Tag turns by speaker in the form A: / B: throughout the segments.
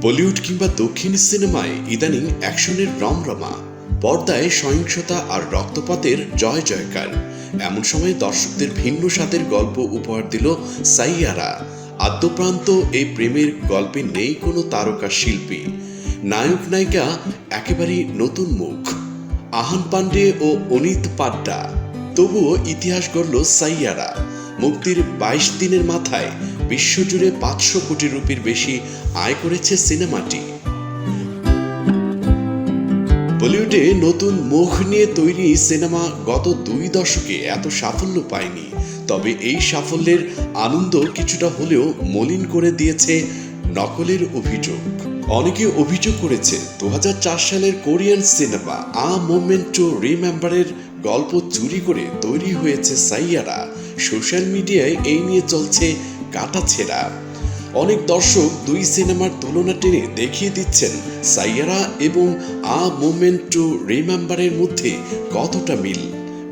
A: বলিউড কিংবা দক্ষিণ সিনেমায় ইদানিং অ্যাকশনের রমরমা, পর্দায় সহিংসতা আর রক্তপাতের জয় জয়কার। এমন সময় দর্শকদের ভিন্ন স্বাদের গল্প উপহার দিল সাইয়ারা। আদ্যপ্রান্ত এই প্রেমের গল্পে নেই কোনো তারকা শিল্পী। নায়ক নায়িকা একেবারেই নতুন মুখ। আহান পান্ডে ও অনিত পাড্ডা। তবুও ইতিহাস গড়ল সাইয়ারা। মুক্তির বাইশ দিনের মাথায় বিশ্বজুড়ে পাঁচশো কোটি রুপির বেশি আয় করেছে সিনেমাটি। বলিউডে নতুন মুখ নিয়ে তৈরি সিনেমা গত দুই দশকে এত সাফল্য পায়নি। তবে এই সাফল্যের আনন্দ কিছুটা হলেও মলিন করে দিয়েছে নকলের অভিযোগ। অনেকে অভিযোগ করেছে দু হাজার চার সালের Korean cinema a moment to রিমেম্বারের গল্প চুরি করে তৈরি হয়েছে সাইয়ারা। সোশ্যাল মিডিয়ায় এই নিয়ে চলছে কাটাছেড়া অনেক দর্শক দুই সিনেমার তুলনা টেনে দেখিয়ে দিচ্ছেন সাইয়ারা এবং আ মোমেন্ট টু রিমেম্বারের মধ্যে কতটা মিল।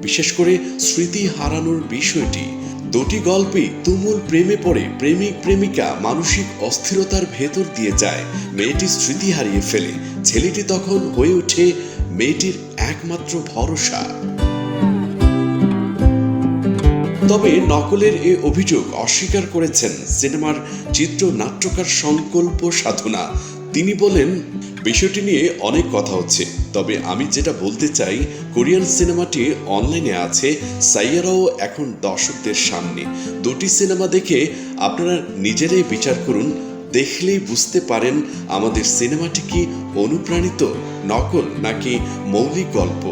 A: বিশেষ করে স্মৃতি হারানোর বিষয়টি। দুটি গল্পে তুমুল প্রেমে পড়ে প্রেমিক প্রেমিকা মানসিক অস্থিরতার ভেতর দিয়ে যায়। মেয়েটি স্মৃতি হারিয়ে ফেলে। ছেলেটি তখন হয়ে ওঠে মেয়েটির একমাত্র ভরসা। তবে নকলের এ অভিযোগ অস্বীকার করেছেন সিনেমার চিত্রনাট্যকার সংকল্প সাধনা। তিনি বলেন, বিষয়টি নিয়ে অনেক কথা হচ্ছে, তবে আমি যেটা বলতে চাই, কোরিয়ান সিনেমাটি অনলাইনে আছে, সাইয়ারাও এখন দর্শকদের সামনে। দুটি সিনেমা দেখে আপনারা নিজেরাই বিচার করুন, দেখলেই বুঝতে পারেন আমাদের সিনেমাটি কি অনুপ্রাণিত নকল নাকি মৌলিক গল্প।